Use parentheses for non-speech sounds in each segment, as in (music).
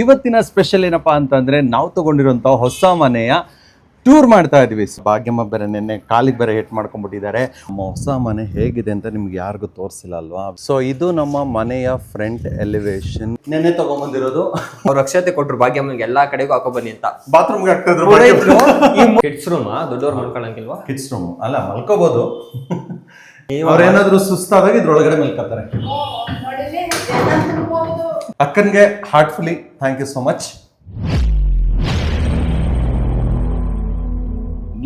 ಇವತ್ತಿನ ಸ್ಪೆಷಲ್ ಏನಪ್ಪಾ ಅಂತಂದ್ರೆ ನಾವು ತಗೊಂಡಿರುವಂತಹ ಹೊಸ ಮನೆಯ ಟೂರ್ ಮಾಡ್ತಾ ಇದೀವಿ ಭಾಗ್ಯಮ್ಮ ಬೇರೆ ನಿನ್ನೆ ಕಾಲಿಗೆ ಬೇರೆ ಹೇಟ್ ಮಾಡ್ಕೊಂಡ್ಬಿಟ್ಟಿದ್ದಾರೆ. ನಮ್ಮ ಹೊಸ ಮನೆ ಹೇಗಿದೆ ಅಂತ ನಿಮ್ಗೆ ಯಾರಿಗೂ ತೋರಿಸಿಲ್ಲ ಅಲ್ವಾ? ಸೊ ಇದು ನಮ್ಮ ಮನೆಯ ಫ್ರಂಟ್ ಎಲಿವೇಶನ್ ನೆನ್ನೆ ತಗೊಂಡ್ಬಂದಿರೋದು ಅವ್ರ ಅಕ್ಷತೆ ಕೊಟ್ರು ಭಾಗ್ಯಮ್ಮನಿಗೆ ಎಲ್ಲಾ ಕಡೆಗೂ ಹಾಕೋ ಬನ್ನಿ ಅಂತ. ಬಾತ್ರೂಮ್ ಕಿಡ್ಸ್ ರೂಮ್ ದೊಡ್ಡವ್ರು ಮಾಡ್ಕೊಳಂಗಿಲ್ವಾ ಕಿಡ್ಸ್ ರೂಮ್ ಅಲ್ಲ ಮಲ್ಕೋಬಹುದು ಅವ್ರೇನಾದ್ರೂ ಸುಸ್ತಾದಾಗ ಇದ್ರೊಳಗಡೆ ಮಲ್ಕೋತಾರೆ. ಅಕ್ಕನ್ಗೆ heartfully thank you so much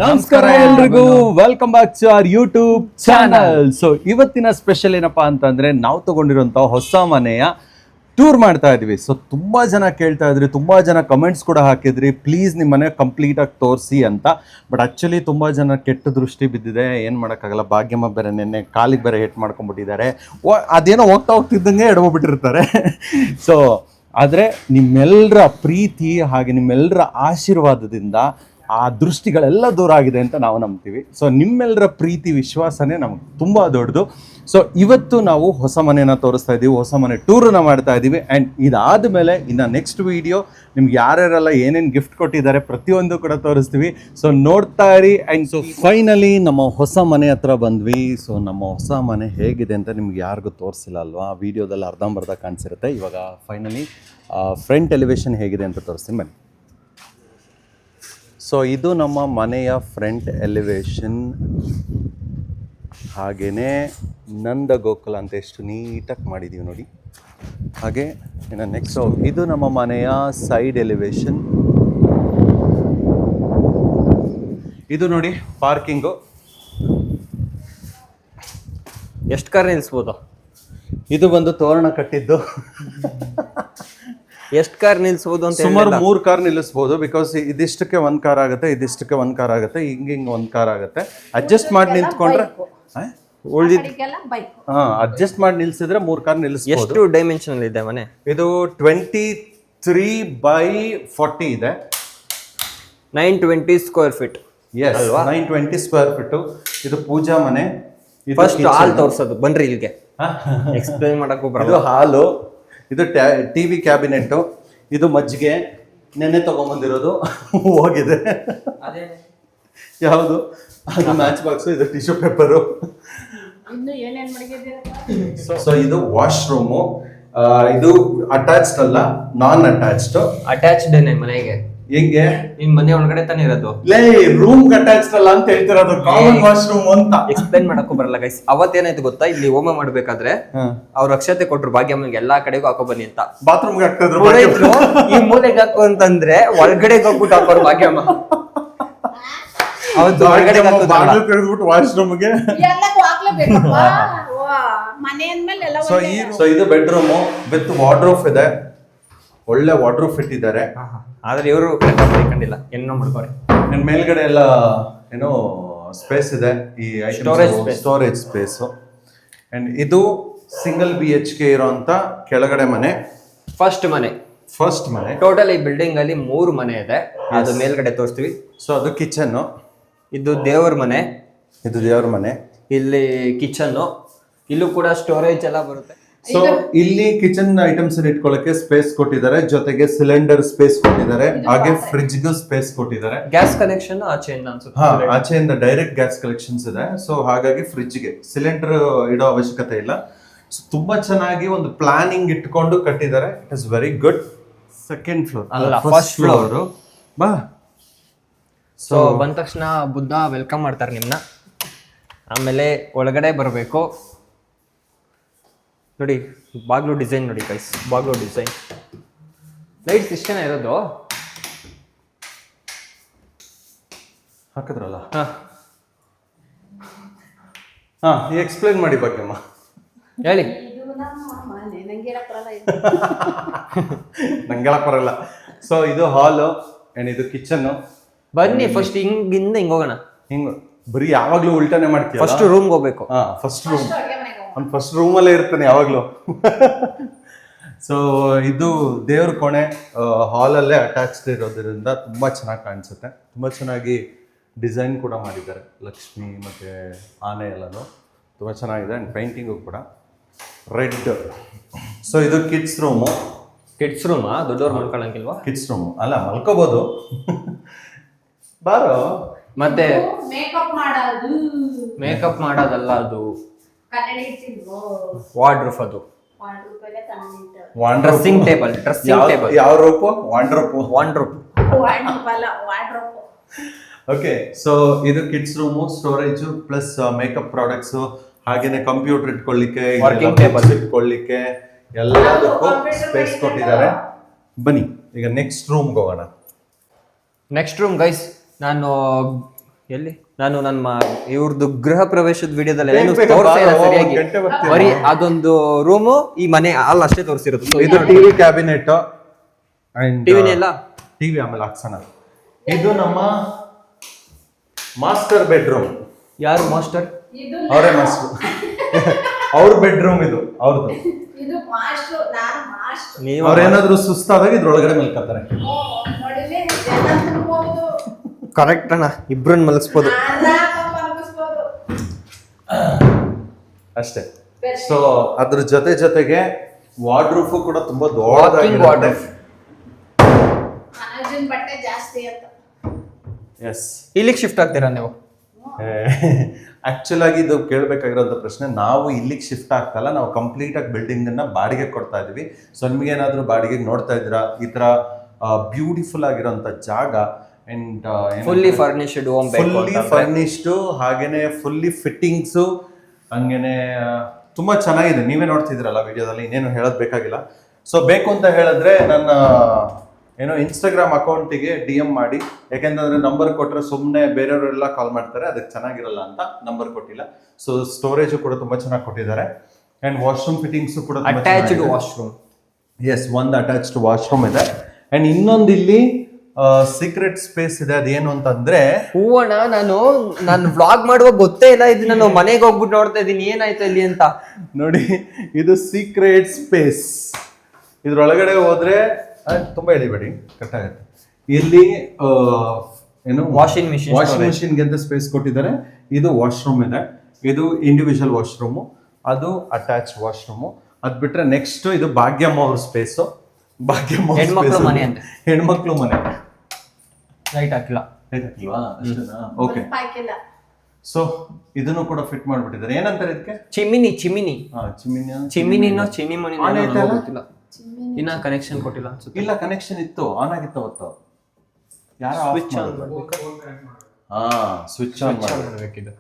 ನಮಸ್ಕಾರ ಎಲ್ರಿಗೂ. Welcome back to our YouTube channel so ಇವತ್ತಿನ ಸ್ಪೆಷಲ್ ಏನಪ್ಪಾ ಅಂತಂದ್ರೆ ನಾವು ತಗೊಂಡಿರುವಂತಹ ಹೊಸ ಮನೆಯ ಟೂರ್ ಮಾಡ್ತಾ ಇದ್ವಿ. ಸೊ ತುಂಬ ಜನ ಕೇಳ್ತಾ ಇದ್ರಿ, ತುಂಬ ಜನ ಕಮೆಂಟ್ಸ್ ಕೂಡ ಹಾಕಿದ್ರಿ. ಪ್ಲೀಸ್ ನಿಮ್ಮ ಮನೆ ಕಂಪ್ಲೀಟ್ ಆಗಿ ತೋರಿಸಿ ಅಂತ. ಬಟ್ ಆಕ್ಚುಲಿ ತುಂಬ ಜನ ಕೆಟ್ಟ ದೃಷ್ಟಿ ಬಿದ್ದಿದೆ. ಏನು ಮಾಡೋಕ್ಕಾಗಲ್ಲ, ಭಾಗ್ಯಮ್ಮ ಬೇರೆ ನಿನ್ನೆ ಕಾಲಿಗೆ ಬೇರೆ ಹೇಟ್ ಮಾಡ್ಕೊಂಡ್ಬಿಟ್ಟಿದ್ದಾರೆ. ಅದೇನೋ ಹೋಗ್ತಾ ಹೋಗ್ತಿದ್ದಂಗೆ ಎಡವೋಗ್ಬಿಟ್ಟಿರ್ತಾರೆ ಸೊ (laughs) ಆದರೆ ನಿಮ್ಮೆಲ್ಲರ ಪ್ರೀತಿ ಹಾಗೆ ನಿಮ್ಮೆಲ್ಲರ ಆಶೀರ್ವಾದದಿಂದ ಆ ದೃಷ್ಟಿಗಳೆಲ್ಲ ದೂರ ಆಗಿದೆ ಅಂತ ನಾವು ನಂಬ್ತೀವಿ. ಸೊ ನಿಮ್ಮೆಲ್ಲರ ಪ್ರೀತಿ ವಿಶ್ವಾಸನೇ ನಮ್ಗೆ ತುಂಬ ದೊಡ್ಡದು. ಸೊ ಇವತ್ತು ನಾವು ಹೊಸ ಮನೆನ ತೋರಿಸ್ತಾ ಇದ್ದೀವಿ ಹೊಸ ಮನೆ ಟೂರನ್ನ ಮಾಡ್ತಾ ಇದ್ದೀವಿ. ಆ್ಯಂಡ್ ಇದಾದ ಮೇಲೆ ಇನ್ನು ನೆಕ್ಸ್ಟ್ ವೀಡಿಯೋ ನಿಮ್ಗೆ ಯಾರ್ಯಾರೆಲ್ಲ ಏನೇನು ಗಿಫ್ಟ್ ಕೊಟ್ಟಿದ್ದಾರೆ ಪ್ರತಿಯೊಂದು ಕೂಡ ತೋರಿಸ್ತೀವಿ. ಸೊ ನೋಡ್ತಾ ಇರಿ. ಆ್ಯಂಡ್ ಸೊ ಫೈನಲಿ ನಮ್ಮ ಹೊಸ ಮನೆ ಹತ್ರ ಬಂದ್ವಿ. ಸೊ ನಮ್ಮ ಹೊಸ ಮನೆ ಹೇಗಿದೆ ಅಂತ ನಿಮ್ಗೆ ಯಾರಿಗೂ ತೋರಿಸಿಲ್ಲ ಅಲ್ವಾ? ವಿಡಿಯೋದಲ್ಲಿ ಅರ್ಧಂಬರ್ಧ ಕಾಣಿಸಿರುತ್ತೆ. ಇವಾಗ ಫೈನಲಿ ಫ್ರಂಟ್ ಎಲಿವೇಶನ್ ಹೇಗಿದೆ ಅಂತ ತೋರಿಸ್ತೀನಿ. ಬನ್ನಿ. ಸೊ ಇದು ನಮ್ಮ ಮನೆಯ ಫ್ರಂಟ್ ಎಲಿವೇಶನ್ ಹಾಗೆಯೇ ನಂದ ಗೋಕುಲ ಅಂತ ಎಷ್ಟು ನೀಟಾಗಿ ಮಾಡಿದ್ದೀವಿ ನೋಡಿ. ಹಾಗೆ ಇನ್ನು ನೆಕ್ಸ್ಟ್ ಇದು ನಮ್ಮ ಮನೆಯ ಸೈಡ್ ಎಲಿವೇಶನ್ ಇದು ನೋಡಿ ಪಾರ್ಕಿಂಗು ಎಷ್ಟು ಕಾರ್ ನಿಲ್ಲಿಸ್ಬೋದು ಇದು ಬಂದು ತೋರಣ ಕಟ್ಟಿದ್ದು. (laughs) ಎಷ್ಟು ಕಾರ್ ನಿಲ್ಸ್ಬೋದು ಅಂತ ಸುಮಾರು ಮೂರು ಕಾರ್ ನಿಲ್ಲಿಸ್ಬೋದು ಬಿಕಾಸ್ ಇದಿಷ್ಟಕ್ಕೆ ಒಂದು ಕಾರ್ ಆಗುತ್ತೆ ಇದಿಷ್ಟಕ್ಕೆ ಒಂದು ಕಾರ್ ಆಗುತ್ತೆ ಹಿಂಗೆ ಹಿಂಗೆ ಒಂದು ಕಾರ್ ಆಗುತ್ತೆ. ಅಡ್ಜಸ್ಟ್ ಮಾಡಿ ನಿಂತ್ಕೊಂಡ್ರೆ ಉಳಿದಿದ್ದು ಬೈಕ್ ಹಾ ಅಡ್ಜಸ್ಟ್ ಮಾಡಿ ನಿಲ್ಸಿದ್ರೆ ಮೂರ್ ಕಾರ್ ನಿಲ್ಲಿಸಿ ಎಷ್ಟು ಡೈಮೆನ್ಷನ್ ಇದೆ ಮನೆ? ಇದು ಟ್ವೆಂಟಿ ತ್ರೀ ಬೈ ಫಾರ್ಟಿ ಇದೆ nine twenty square feet yes nine twenty square feet ಇದು ಪೂಜಾ ಮನೆ ಫಸ್ಟ್ ಹಾಲ್ ತೋರ್ಸೋದು. ಬನ್ರಿ ಇಲ್ಲಿಗೆ? ಎಕ್ಸ್ಪ್ಲೈನ್ ಮಾಡಕ್ಕೂ ಬರಲ್ಲ. ಇದು ಟ್ಯಾ ಟಿ ಟಿವಿ ಕ್ಯಾಬಿನೆಟ್ಟು ಇದು ಮಜ್ಜಿಗೆ ನೆನ್ನೆ ತೊಗೊಂಬಂದಿರೋದು ಹೋಗಿದೆ. ಯಾವುದು? ಅದು ಮ್ಯಾಚ್ ಬಾಕ್ಸು ಇದು ಟಿಶ್ಯೂ ಪೇಪರು ಇನ್ನು ಏನೇನ್ ಮಡಗಿದ್ದೀರಪ್ಪ ಸೊ ಇದು ವಾಶ್ರೂಮು ಇದು ಅಟ್ಯಾಚ್ಡ್ ಅಲ್ಲ ನಾನ್ ಅಟ್ಯಾಚ್ಡ್ ಅಟ್ಯಾಚ್ಡ್ ಮನೆಗೆ. ಹೆಂಗೆ? ನಿನ್ ಮನೆ ಒಳಗಡೆ ತಾನೇ ಇರೋದು. ಲೇ ರೂಮ್ ಅಲ್ಲ ಅಂತ ಹೇಳ್ತಿರೋದು ಕಾಮನ್ ವಾಶ್ರೂಮ್ ಅಂತ. ಎಕ್ಸ್ಪ್ಲೈನ್ ಮಾಡಕ್ಕೂ ಬರಲ್ಲ ಗೈಸ್ ಅವತ್ತೇನಾಯ್ತು ಗೊತ್ತಾ? ಇಲ್ಲಿ ಹೋಮ ಮಾಡ್ಬೇಕಾದ್ರೆ ಅವ್ರ ಅಕ್ಷತೆ ಕೊಟ್ರು ಭಾಗ್ಯಮ್ಮನಿಗೆ ಎಲ್ಲಾ ಕಡೆಗೂ ಹಾಕೋ ಬನ್ನಿ ಅಂತ. ಬಾತ್ರೂಮ್ಗೆ ಹಾಕ್ತಿದ್ರು ಈ ಮೂಲೆಗೆ ಹಾಕು ಅಂತಂದ್ರೆ ಒಳಗಡೆ ಹೋಗ್ಬಿಟ್ಟು ಹಾಕೋರು ಭಾಗ್ಯಮ್ಮ. ಅವತ್ತು ಒಳಗಡೆ ಬಾಗಿಲು ವಾಶ್ರೂಮ್ಗೆ ಮನೆ ಅಂದ್ಮೇಲೆ ಈ ಸೊ ಇದು ಬೆಡ್ರೂಮು ವಿತ್ ವಾರ್ಡ್ರೋಫ್ ಇದೆ. ಒಳ್ಳೆ ವಾರ್ಡ್ರೋಫ್ ಇಟ್ಟಿದ್ದಾರೆ ಆದ್ರೆ ಇವರು ಕಂಡಿಲ್ಲ ಏನೋ ಮಾಡ್ಕೋರಿ. ನನ್ನ ಮೇಲ್ಗಡೆ ಎಲ್ಲ ಏನೋ ಸ್ಪೇಸ್ ಇದೆ. ಈ ಸ್ಟೋರೇಜ್ ಸ್ಟೋರೇಜ್ ಸ್ಪೇಸ್ ಅಂಡ್ ಇದು ಸಿಂಗಲ್ ಬಿ ಎಚ್ ಕೆ ಇರೋಂತ ಕೆಳಗಡೆ ಮನೆ. ಫಸ್ಟ್ ಮನೆ. ಫಸ್ಟ್ ಮನೆ. ಟೋಟಲ್ ಈ ಬಿಲ್ಡಿಂಗ್ ಅಲ್ಲಿ ಮೂರು ಮನೆ ಇದೆ. ಅದು ಮೇಲ್ಗಡೆ ತೋರಿಸ್ತೀವಿ. ಸೊ ಅದು ಕಿಚನ್ ಇದು ದೇವರ ಮನೆ. ಇದು ದೇವರ ಮನೆ. ಇಲ್ಲಿ ಕಿಚನ್ ಇಲ್ಲೂ ಕೂಡ ಸ್ಟೋರೇಜ್ ಎಲ್ಲ ಬರುತ್ತೆ. ಸೊ ಇಲ್ಲಿ ಕಿಚನ್ ಐಟಮ್ಸ್ ಇಟ್ಕೊಳ್ಳಕ್ಕೆ ಸ್ಪೇಸ್ ಕೊಟ್ಟಿದ್ದಾರೆ. ಜೊತೆಗೆ ಸಿಲಿಂಡರ್ ಸ್ಪೇಸ್ ಕೊಟ್ಟಿದ್ದಾರೆ. ಹಾಗೆ ಫ್ರಿಜ್ಗೂ ಸ್ಪೇಸ್ ಕೊಟ್ಟಿದ್ದಾರೆ. ಗ್ಯಾಸ್ ಕನೆಕ್ಷನ್ ಆಚೆಯಿಂದ ಅನ್ಸುತ್ತೆ. ಹಾ ಆಚೆಯಿಂದ ಡೈರೆಕ್ಟ್ ಗ್ಯಾಸ್ ಕಲೆಕ್ಷನ್ಸ್ ಇದೆ. ಸೊ ಹಾಗಾಗಿ ಫ್ರಿಜ್ಗೆ ಸಿಲಿಂಡರ್ ಇಡೋ ಅವಶ್ಯಕತೆ ಇಲ್ಲ. ಸೊ ತುಂಬಾ ಚೆನ್ನಾಗಿ ಒಂದು ಪ್ಲಾನಿಂಗ್ ಇಟ್ಕೊಂಡು ಕಟ್ಟಿದ್ದಾರೆ. It is very good second floor ಅಲ್ಲ, ಫಸ್ಟ್. ಫ್ಲೋರ್ ಬಾ. ಸೊ ಬಂದ ತಕ್ಷಣ ಬುದ್ಧ ವೆಲ್ಕಮ್ ಮಾಡ್ತಾರೆ ನಿಮ್ನ. ಆಮೇಲೆ ಒಳಗಡೆ ಬರಬೇಕು. ನೋಡಿ ಬಾಗ್ಲು ಡಿಸೈನ್ ನೋಡಿ ಗೈಸ್ ಬಾಗ್ಲು ಡಿಸೈನ್ ಲೈಟ್ಸ್ ಇಷ್ಟೇನ ಇರೋದು? ಹಾಕಿದ್ರಲ್ಲ? ಹಾ. ಹಾ ಎಕ್ಸ್ಪ್ಲೇನ್ ಮಾಡಿ ಬಗ್ಗೆಮ್ಮ ಹೇಳಿ. ನಂಗೆ ಹೇಳಕ್ ಬರಲ್ಲ ಇದು. (laughs) ನಂಗೆಲ್ಲ ಬರಲ್ಲ. ಸೊ ಇದು ಹಾಲು ಅಂಡ್ ಇದು ಕಿಚನ್ನು ಬನ್ನಿ ಫಸ್ಟ್ ಹಿಂಗಿಂದ ಹಿಂಗೆ ಹೋಗೋಣ. ಹಿಂಗೆ ಬರೀ ಯಾವಾಗಲೂ ಉಲ್ಟಾನೆ ಮಾಡ್ತೀವಿ ಫಸ್ಟ್ ರೂಮ್ಗೆ ಹೋಗ್ಬೇಕು. ಹಾಂ ಫಸ್ಟ್ ರೂಮ್. ಅವ್ನು ಫಸ್ಟ್ ರೂಮಲ್ಲೇ ಇರ್ತಾನೆ ಯಾವಾಗಲೂ. ಸೊ ಇದು ದೇವ್ರ ಕೋಣೆ ಹಾಲಲ್ಲೇ ಅಟ್ಯಾಚ್ಡ್ ಇರೋದ್ರಿಂದ ತುಂಬ ಚೆನ್ನಾಗಿ ಕಾಣಿಸುತ್ತೆ. ತುಂಬ ಚೆನ್ನಾಗಿ ಡಿಸೈನ್ ಕೂಡ ಮಾಡಿದ್ದಾರೆ. ಲಕ್ಷ್ಮಿ ಮತ್ತು ಆನೆ ಎಲ್ಲನೂ. ತುಂಬ ಚೆನ್ನಾಗಿದೆ ಆ್ಯಂಡ್ ಪೇಂಟಿಂಗು ಕೂಡ. ರೆಡ್ ಸೊ ಇದು ಕಿಡ್ಸ್ ರೂಮು ಕಿಡ್ಸ್ ರೂಮಾ ದೊಡ್ಡವ್ರು ಮಲ್ಕೊಳ್ಳಂಗಿಲ್ವಾ ಕಿಡ್ಸ್ ರೂಮ್ ಅಲ್ಲ ಮಲ್ಕೋಬೋದು. ಬಾರೋ. ಮತ್ತೆ ಮೇಕಪ್ ಮಾಡೋದು. ಮೇಕಪ್ ಮಾಡೋದಲ್ಲ ಅದು. ವಾರ್ಡ್ರೂಫ್ ಅದು. ಡ್ರೆಸ್ಸಿಂಗ್ ಟೇಬಲ್ ಡ್ರೆಸ್ಸಿಂಗ್ ಟೇಬಲ್ ಯಾವ ರೂಪು ವಾಂಡ್ರೂಪ್ ವಾಂಡ್ರೂಪ್ ಓಕೆ ಸೊ ಇದು kids room storage plus makeup products ಹಾಗೇನೆ ಕಂಪ್ಯೂಟರ್ ಇಟ್ಕೊಳ್ಳಿಕ್ಕೆ ವರ್ಕಿಂಗ್ ಟೇಬಲ್. ಇಟ್ಕೊಳ್ಳಿಕ್ಕೆ ಎಲ್ಲದಕ್ಕೂ ಸ್ಪೇಸ್ ಕೊಟ್ಟಿದ್ದಾರೆ. ಬನ್ನಿ ಈಗ ನೆಕ್ಸ್ಟ್ ರೂಮ್ಗೆ ಹೋಗೋಣ. ನೆಕ್ಸ್ಟ್ ರೂಮ್ ಗೈಸ್ ನಾನು ಎಲ್ಲಿ? ನಾನು ನನ್ನ ಇವ್ರದ್ದು ಗೃಹ ಪ್ರವೇಶದ ವಿಡಿಯೋದಲ್ಲಿ ಏನು ತೋರಿಸ್ತಾ ಇಲ್ಲ ಸರಿಯಾಗಿ. ಬರೀ ಅದೊಂದು ರೂಮು ಈ ಮನೆ ಅಲ್ಲಿ ಅಷ್ಟೇ ತೋರಿಸಿರೋದು. ಸೊ ಇದು ಟಿವಿ ಕ್ಯಾಬಿನೆಟ್ ಟಿವಿನೇ ಇಲ್ಲ? ಟಿವಿ ಆಮೇಲೆ ಹಾಕ್ಸೋಣ. ಇದು ನಮ್ಮ ಮಾಸ್ಟರ್ ಬೆಡ್ರೂಮ್. ಯಾರು ಮಾಸ್ಟರ್? ಇದು ಅವರೇ ಮಾಸ್ಟರ್. ಅವ್ರ ಬೆಡ್ರೂಮ್ ಇದು ಅವ್ರದ್ದು ಇದು ಮಾಸ್ಟ್ರು ನಾನು ಮಾಸ್ಟ್ರು. ನೀವು ಅವ್ರೇನಾದ್ರೂ ಸುಸ್ತಾದಾಗ ಇದ್ರೊಳಗಡೆ ಮಲ್ಕೋತಾರೆ ಜನ ಕರೆಕ್ಟ್ ಅಣ್ಣ ಇಬ್ರನ್ನ ಮಲಗಿಸ್ಬೋದು. ಅಷ್ಟೇ. ಸೊ ಅದ್ರ ಜೊತೆ ಜೊತೆಗೆ ವಾರ್ಡ್ರೂಫು ಕೂಡ ತುಂಬಾ ದೊಡ್ಡದಾಗಿ ಅಂತ. ಎಸ್ ಇಲ್ಲಿಗೆ ಶಿಫ್ಟ್ ಆಗ್ತೀರಾ ನೀವು? ಆಕ್ಚುಲ್ ಆಗಿ ಇದು ಕೇಳಬೇಕಾಗಿರೋಂಥ ಪ್ರಶ್ನೆ ನಾವು ಇಲ್ಲಿಗೆ ಶಿಫ್ಟ್ ಆಗ್ತಲ್ಲ ನಾವು ಕಂಪ್ಲೀಟ್ ಆಗಿ ಬಿಲ್ಡಿಂಗ್ ಅನ್ನ ಬಾಡಿಗೆ ಕೊಡ್ತಾ ಇದೀವಿ. ಸೊ ನಿಮ್ಗೆ ಏನಾದರೂ ಬಾಡಿಗೆ ನೋಡ್ತಾ ಇದ್ದೀರಾ? ಈ ತರ ಬ್ಯೂಟಿಫುಲ್ ಆಗಿರೋಂಥ ಜಾಗ ಅಂಡ್ ಫುಲ್ಲಿ ಫರ್ನಿಶ್ಡ್ ಹೋಮ್ ಬೇಕು ಫುಲ್ಲಿ ಫರ್ನಿಶ್ಡು ಹಾಗೇನೆ ಫುಲ್ಲಿ ಫಿಟ್ಟಿಂಗ್ಸು ಹಂಗೇನೆ ತುಂಬಾ ಚೆನ್ನಾಗಿದೆ. ನೀವೇ ನೋಡ್ತಿದ್ರಲ್ಲ ವಿಡಿಯೋದಲ್ಲಿ ಇನ್ನೇನು ಹೇಳೋದು ಬೇಕಾಗಿಲ್ಲ. ಸೊ ಬೇಕು ಅಂತ ಹೇಳಿದ್ರೆ ನನ್ನ ಏನೋ ಇನ್ಸ್ಟಾಗ್ರಾಮ್ ಅಕೌಂಟಿಗೆ ಡಿ ಎಂ ಮಾಡಿ. ಯಾಕೆಂತಂದ್ರೆ ನಂಬರ್ ಕೊಟ್ರೆ ಸುಮ್ಮನೆ ಬೇರೆಯವರೆಲ್ಲ ಕಾಲ್ ಮಾಡ್ತಾರೆ ಅದಕ್ಕೆ ಚೆನ್ನಾಗಿರಲ್ಲ ಅಂತ ನಂಬರ್ ಕೊಟ್ಟಿಲ್ಲ. ಸೊ ಸ್ಟೋರೇಜು ಕೂಡ ತುಂಬಾ ಚೆನ್ನಾಗಿ ಕೊಟ್ಟಿದ್ದಾರೆ. ಅಂಡ್ ವಾಶ್ರೂಮ್ ಫಿಟ್ಟಿಂಗ್ಸು ಕೂಡ ಅಟ್ಯಾಚ್ಡ್ ವಾಶ್ರೂಮ್ ಎಸ್ ಒಂದು ಅಟ್ಯಾಚ್ಡ್ ವಾಶ್ರೂಮ್ ಇದೆ. ಅಂಡ್ ಇನ್ನೊಂದು ಇಲ್ಲಿ ಸೀಕ್ರೆಟ್ ಸ್ಪೇಸ್ ಇದೆ ಅದೇನು ಅಂತಂದ್ರೆ ಹೂವಣ್ಣ ನಾನು ನಾನು ವ್ಲಾಗ್ ಮಾಡುವಾಗ ಗೊತ್ತೇ ಇಲ್ಲ ಇದು ನಾನು ಮನೆಗೆ ಹೋಗ್ಬಿಟ್ಟು ನೋಡ್ತಾ ಇದ್ದೀನಿ ಏನಾಯ್ತು ಇಲ್ಲಿ ಅಂತ. ನೋಡಿ ಇದು ಸೀಕ್ರೆಟ್ ಸ್ಪೇಸ್ ಇದ್ರೊಳಗಡೆ ಹೋದ್ರೆ ತುಂಬಾ ಎಳಿಬೇಡಿ ಕಟ್ಟಾಗತ್ತೆ. ಇಲ್ಲಿ ಆ, ಏನು? ವಾಷಿಂಗ್ ಮಿಷಿನ್ ವಾಷಿಂಗ್ ಮಿಷಿನ್ಗೆ ಅಂತ ಸ್ಪೇಸ್ ಕೊಟ್ಟಿದ್ದಾರೆ. ಇದು ವಾಶ್ರೂಮ್ ಇದೆ. ಇದು ಇಂಡಿವಿಜುವಲ್ ವಾಶ್ರೂಮು ಅದು ಅಟ್ಯಾಚ್ ವಾಶ್ರೂಮು ಅದ್ ಬಿಟ್ರೆ ನೆಕ್ಸ್ಟ್ ಇದು ಭಾಗ್ಯಮ್ಮ ಅವ್ರ ಸ್ಪೇಸು ಭಾಗ್ಯಮ್ಮ ಅವ್ರ ಹೆಣ್ಮಕ್ಳು space ಮನೆ ಅಂತೆ. ಹೆಣ್ಮಕ್ಳು ಮನೆ. ಲೈಟ್ ಹಾಕಿಲ್ಲ. ಓಕೆ ಹಾಕಿಲ್ಲ ಸೊ ಇದನ್ನು ಕೂಡ ಫಿಟ್ ಮಾಡ್ಬಿಟ್ಟಿದ್ದಾರೆ. ಏನಂತಾರೆ ಇದಕ್ಕೆ? Chimney chimney. ಹಾ, ಚಿಮಿನಿ ಚಿಮಿನಿನೋ ಚಿನಿಮನಿ ಆನ್? ಗೊತ್ತಿಲ್ಲ. ಇನ್ನ ಕನೆಕ್ಷನ್ ಕೊಟ್ಟಿಲ್ಲ ಅನ್ಸುತ್ತೆ. ಇಲ್ಲ ಕನೆಕ್ಷನ್ ಇತ್ತು. ಆನ್ ಆಗಿತ್ತು ಅವತ್ತು. ಯಾರ ಸ್ವಿಚ್ ಆನ್ ಮಾಡ್ಬೇಕು. ಹಾ ಸ್ವಿಚ್ ಆನ್ ಮಾಡಿ ಮಾಡ್ಬೇಕಿದು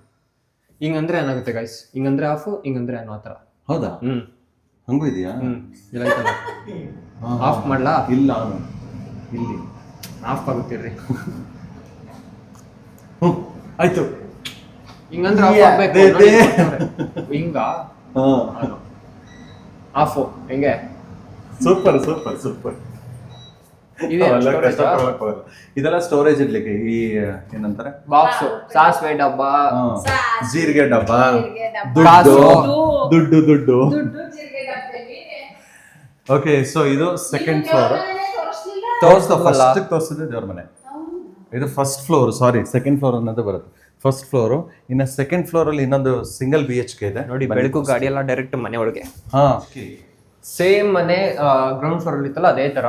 ಹಿಂಗಂದ್ರೆ ಏನಾಗುತ್ತೆ ಗೈಸ್ ಹಿಂಗಂದ್ರೆ ಆಫ್ ಹಿಂಗಂದ್ರೆ ಅನ್ನೋ ಆತರ ಹೌದಾ? ಹ್ಮ್. ಹಂಗೂ ಇದೆಯಾ? ಹ್ಮ್ ಇಲ್ಲ ಆಫ್ ಮಾಡ್ಲಾ? ಇಲ್ಲ ಆನು ಇಲ್ಲಿ. ಆಫ್ ಆಗುತ್ತಿರ್ರಿ ಹ್ಮ್ ಆಯ್ತು. ಹಿಂಗಂದ್ರೆ ಆಫ್ ಆಗ್ಬೇಕು. ಹಿಂಗ? ಹಾ. ಆಫ್ ಹೆಂಗೆ? Super super super. ಇದೆ ಇದೆಲ್ಲ ಸ್ಟೋರೇಜ್ ಇರ್ಲಿಕ್ಕೆ ಈ ಏನಂತಾರೆ? ಬಾಕ್ಸ್ ಸಾಸಿವೆ ಡಬ್ಬ. ಹಾ. ಜೀರಿಗೆ ಡಬ್ಬ. ದುಡ್ಡು. ದುಡ್ಡು ದುಡ್ಡು. ದುಡ್ಡು ಜೀರಿಗೆ ಡಬ್ಬದಲ್ಲಿ. ಓಕೆ ಸೊ ಇದು ಸೆಕೆಂಡ್ ಫ್ಲೋರ್ ದೇವ್ರ ಮನೆನೇ ತೋರಿಸ್ಲಿಲ್ಲ? ತೋರ್ಸ್ದವಲ್ಲ. ಫಸ್ಟ್ ತೋರಿಸಿದ್ರೆ ದೇವ್ರ ಮನೆ. ಇದು first floor sorry second floor ಅನ್ನೋದು ಬರುತ್ತೆ. ಫಸ್ಟ್ ಫ್ಲೋರು ಇನ್ನು ಸೆಕೆಂಡ್ ಫ್ಲೋರ್ ಅಲ್ಲಿ ಇನ್ನೊಂದು ಸಿಂಗಲ್ ಬಿ ಎಚ್ ಕೆ ಇದೆ. ನೋಡಿ ಬೆಳಕು ಗಾಡಿ ಎಲ್ಲ ಡೈರೆಕ್ಟ್ ಮನೆ ಒಳಗೆ. ಹಾ. ಸೇಮ್ ಮನೆ ಗ್ರೌಂಡ್ ಫ್ಲೋರ್ ಅಲ್ಲಿ ಇತ್ತಲ್ಲ ಅದೇ ತರ.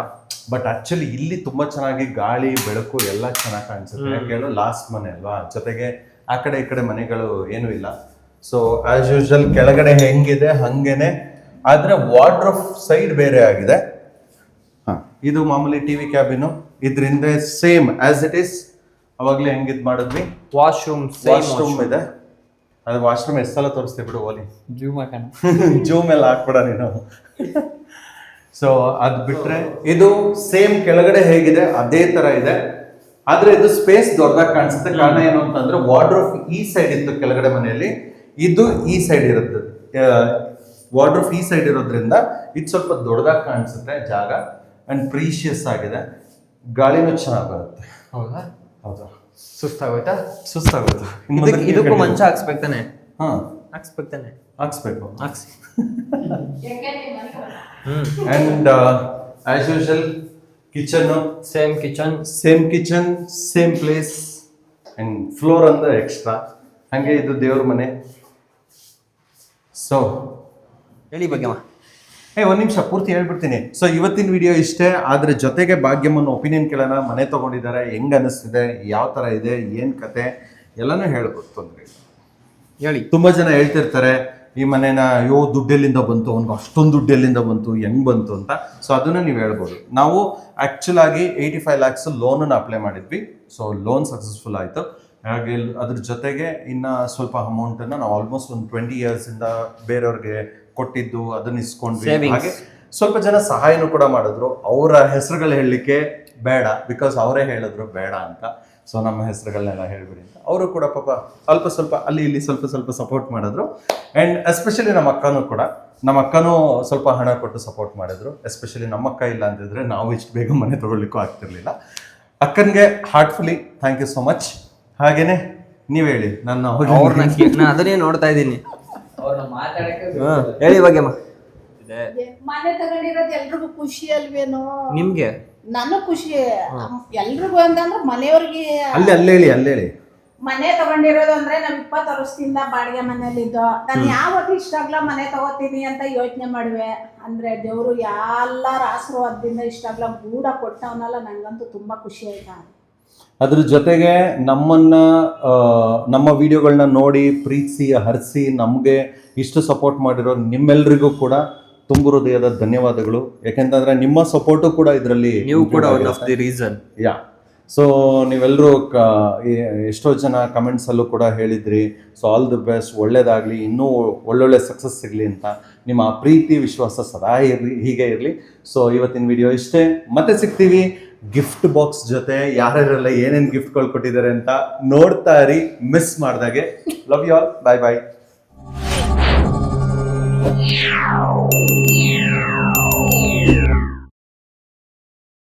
ಬಟ್ ಆಕ್ಚುಲಿ ಇಲ್ಲಿ ತುಂಬಾ ಚೆನ್ನಾಗಿ ಗಾಳಿ ಬೆಳಕು ಎಲ್ಲ ಚೆನ್ನಾಗಿ ಕಾಣಿಸುತ್ತೆ. ಯಾಕೆ ಹೇಳು ಲಾಸ್ಟ್ ಮನೆ ಅಲ್ವಾ? ಜೊತೆಗೆ ಆ ಕಡೆ ಈ ಕಡೆ ಮನೆಗಳು ಏನೂ ಇಲ್ಲ. ಸೊ ಆಸ್ ಯೂಶಲ್ ಕೆಳಗಡೆ ಹೆಂಗಿದೆ ಹಂಗೇನೆ. ಆದ್ರೆ ವಾರ್ಡ್ರೋಫ್ ಸೈಡ್ ಬೇರೆ ಆಗಿದೆ. ಇದು ಮಾಮೂಲಿ ಟಿವಿ ಕ್ಯಾಬಿನು. ಇದ್ರಿಂದ ಸೇಮ್ ಆಸ್ ಇಟ್ ಈಸ್ ಅವಾಗ್ಲೇ ಇದು ಮಾಡಿದ್ವಿ? ವಾಶ್ರೂಮ್ ವಾಶ್ರೂಮ್ ಇದೆ. ಅದು ವಾಶ್ರೂಮ್ ಎಷ್ಟು ಸಲ ತೋರಿಸ್ತೀವಿ ಬಿಡು ಓಲಿ. ಜೂಮ್ (laughs) ಜೂಮ್ ಎಲ್ಲ ಹಾಕ್ಬಿಡ ನೀನು. ಸೊ ಅದ್ ಬಿಟ್ರೆ ಇದು ಸೇಮ್ ಕೆಳಗಡೆ ಹೇಗಿದೆ ಅದೇ ತರ ಇದೆ. ಆದ್ರೆ ಇದು ಸ್ಪೇಸ್ ದೊಡ್ಡದಾಗಿ ಕಾಣಿಸುತ್ತೆ. ಕಾರಣ ಏನು ಅಂತಂದ್ರೆ ವಾರ್ಡ್ರೋಫ್ ಈ ಸೈಡ್ ಇತ್ತು ಕೆಳಗಡೆ ಮನೆಯಲ್ಲಿ. ಇದು ಈ ಸೈಡ್ ಇರುತ್ತೆ ವಾರ್ಡ್ರೋಫ್ ಈ ಸೈಡ್ ಇರೋದ್ರಿಂದ ಇದು ಸ್ವಲ್ಪ ದೊಡ್ಡದಾಗಿ ಕಾಣಿಸುತ್ತೆ ಜಾಗ. ಅಂಡ್ ಪ್ರೀಶಿಯಸ್ ಆಗಿದೆ. ಗಾಳಿನೂ ಚೆನ್ನಾಗಿ ಬರುತ್ತೆ. ಹೌದಾ? ಹೌದು. ಸುಸ್ತಾಗೋಯ್ತಾ? ಸುಸ್ತಾಗೋಯ್ತು. ಇದಕ್ಕೆ. ಮಂಚ ಹಾಕ್ಸ್ಬೇಕು ತಾನೆ? ಹಾ. ಹಾಕ್ಸ್ಬೇಕು ತಾನೆ? ಹಾಕ್ಸ್ಬೇಕು. ಹಾಕ್ಸಿ. And as usual kitchen same kitchen same kitchen same place and floor ಅಂದ್ರೆ ಎಕ್ಸ್ಟ್ರಾ ಹಂಗೆ ಇದು ದೇವ್ರ ಮನೆ. ಸೊ ಹೇಳಿ ಬಗ್ಗೆ ಏ ಒಂದು ನಿಮಿಷ ಪೂರ್ತಿ ಹೇಳ್ಬಿಡ್ತೀನಿ. ಸೊ ಇವತ್ತಿನ ವಿಡಿಯೋ ಇಷ್ಟೇ ಆದರೆ ಜೊತೆಗೆ ಭಾಗ್ಯಮ್ಮನ ಒಪಿನಿಯನ್ ಕೇಳೋಣ. ಮನೆ ತಗೊಂಡಿದ್ದಾರೆ ಹೆಂಗ್ ಅನಿಸ್ತಿದೆ ಯಾವ ತರ ಇದೆ ಏನು ಕತೆ ಎಲ್ಲಾನು ಹೇಳ್ಬೋದು ತೊಂದರೆ ಹೇಳಿ. ತುಂಬಾ ಜನ ಹೇಳ್ತಿರ್ತಾರೆ ಈ ಮನೇನ ಅಯ್ಯೋ ದುಡ್ಡೆಲ್ಲಿಂದ ಬಂತು ಅವ್ನಿಗೆ ಅಷ್ಟೊಂದು ದುಡ್ಡೆಲ್ಲಿಂದ ಬಂತು ಹೆಂಗ್ ಬಂತು ಅಂತ. ಸೊ ಅದನ್ನ ನೀವು ಹೇಳ್ಬೋದು. ನಾವು ಆ್ಯಕ್ಚುಲಾಗಿ ಆಗಿ eighty five lakhs loan apply ಮಾಡಿದ್ವಿ. ಸೊ ಲೋನ್ ಸಕ್ಸಸ್ಫುಲ್ ಆಯ್ತು. ಹಾಗೆ ಅದ್ರ ಜೊತೆಗೆ ಇನ್ನ ಸ್ವಲ್ಪ ಅಮೌಂಟ್ ಅನ್ನ ನಾವು ಆಲ್ಮೋಸ್ಟ್ ಒಂದು ಟ್ವೆಂಟಿ ಇಯರ್ಸ್ ಇಂದ ಬೇರೆಯವ್ರಿಗೆ ಕೊಟ್ಟಿದ್ದು ಅದನ್ನ ಇಸ್ಕೊಂಡ್ವಿ. ಹಾಗೆ ಸ್ವಲ್ಪ ಜನ ಸಹಾಯನೂ ಕೂಡ ಮಾಡಿದ್ರು. ಅವರ ಹೆಸರುಗಳು ಹೇಳಲಿಕ್ಕೆ ಬೇಡ ಬಿಕಾಸ್ ಅವರೇ ಹೇಳಿದ್ರು ಬೇಡ ಅಂತ. ಸೊ ನಮ್ಮ ಹೆಸರುಗಳನ್ನೆಲ್ಲ ಹೇಳ್ಬಿಡಿ ಅಂತ. ಅವರು ಕೂಡ ಪಾಪ ಸ್ವಲ್ಪ ಸ್ವಲ್ಪ ಅಲ್ಲಿ ಇಲ್ಲಿ ಸ್ವಲ್ಪ ಸ್ವಲ್ಪ ಸಪೋರ್ಟ್ ಮಾಡಿದ್ರು. ಆ್ಯಂಡ್ ಎಸ್ಪೆಷಲಿ ನಮ್ಮ ಅಕ್ಕನೂ ಕೂಡ. ನಮ್ಮ ಅಕ್ಕನೂ ಸ್ವಲ್ಪ ಹಣ ಕೊಟ್ಟು ಸಪೋರ್ಟ್ ಮಾಡಿದ್ರು. ಎಸ್ಪೆಷಲಿ ನಮ್ಮ ಅಕ್ಕ ಇಲ್ಲ ಅಂತಿದ್ರೆ ನಾವು ಇಷ್ಟು ಬೇಗ ಮನೆ ತಗೊಳ್ಲಿಕ್ಕೂ ಆಗ್ತಿರ್ಲಿಲ್ಲ. ಅಕ್ಕನಿಗೆ heartfully thank you so much ಹಾಗೇನೆ ನೀವು ಹೇಳಿ ನನ್ನ ಅದನ್ನೇ ನೋಡ್ತಾ ಇದ್ದೀನಿ. ಹೇಳಿ ಭಾಗ್ಯಮ್ಮ ಇದೆ. ಮನೆ ತಗೊಂಡಿರೋದು ಎಲ್ರಿಗೂ ಖುಷಿ ಅಲ್ವೇನೋ? ನಿಮ್ಗೆ? ನನಗ್ ಖುಷಿ. ಎಲ್ರಿಗೂ ಅಂತಂದ್ರೆ ಮನೆಯವ್ರಿಗೆ ಅಲ್ಲಿ ಅಲ್ಲಿ ಹೇಳಿ ಅಲ್ಲಿ ಹೇಳಿ. ಮನೆ ತಗೊಂಡಿರೋದು ಅಂದ್ರೆ ನಾವ್ ಇಪ್ಪತ್ತು ವರ್ಷದಿಂದ ಬಾಡಿಗೆ ಮನೇಲಿದ್ದು ನಾನು ಯಾವತ್ತು ಇಷ್ಟ ಆಗ್ಲ ಮನೆ ತಗೋತೀನಿ ಅಂತ ಯೋಚನೆ ಮಾಡುವೆ. ಅಂದ್ರೆ ದೇವ್ರು ಎಲ್ಲಾರ ಆಶೀರ್ವಾದದಿಂದ ಇಷ್ಟ ಆಗ್ಲ ಗೂಡ ಕೊಟ್ಟವನಲ್ಲ ನಂಗಂತೂ ತುಂಬಾ ಖುಷಿ ಆಯ್ತಾ? ಅದ್ರ ಜೊತೆಗೆ ನಮ್ಮನ್ನ ನಮ್ಮ ವಿಡಿಯೋಗಳನ್ನ ನೋಡಿ ಪ್ರೀತಿಸಿ ಹರಿಸಿ ನಮಗೆ ಇಷ್ಟು ಸಪೋರ್ಟ್ ಮಾಡಿರೋ ನಿಮ್ಮೆಲ್ರಿಗೂ ಕೂಡ ತುಂಬು ಹೃದಯದ ಧನ್ಯವಾದಗಳು. ಯಾಕೆಂತಂದ್ರೆ ನಿಮ್ಮ ಸಪೋರ್ಟು ಕೂಡ ಇದರಲ್ಲಿ ನೀವು ಕೂಡ one of the reason yeah so ನೀವೆಲ್ಲರೂ ಕ ಎಷ್ಟೋ ಜನ ಕಮೆಂಟ್ಸಲ್ಲೂ ಕೂಡ ಹೇಳಿದ್ರಿ. ಸೊ ಆಲ್ ದಿ ಬೆಸ್ಟ್ ಒಳ್ಳೇದಾಗಲಿ. ಇನ್ನೂ ಒಳ್ಳೊಳ್ಳೆ ಸಕ್ಸಸ್ ಸಿಗಲಿ ಅಂತ ನಿಮ್ಮ ಪ್ರೀತಿ ವಿಶ್ವಾಸ ಸದಾ ಇರಲಿ ಹೀಗೆ ಇರಲಿ. ಸೊ ಇವತ್ತಿನ ವಿಡಿಯೋ ಇಷ್ಟೇ. ಮತ್ತೆ ಸಿಗ್ತೀವಿ. ಗಿಫ್ಟ್ ಬಾಕ್ಸ್ ಜೊತೆ ಯಾರ್ಯಾರೆಲ್ಲ ಏನೇನು ಗಿಫ್ಟ್ಗಳು ಕೊಟ್ಟಿದ್ದಾರೆ ಅಂತ ನೋಡ್ತಾ ಇರಿ miss ಮಾಡ್ದಾಗೆ. Love you all bye bye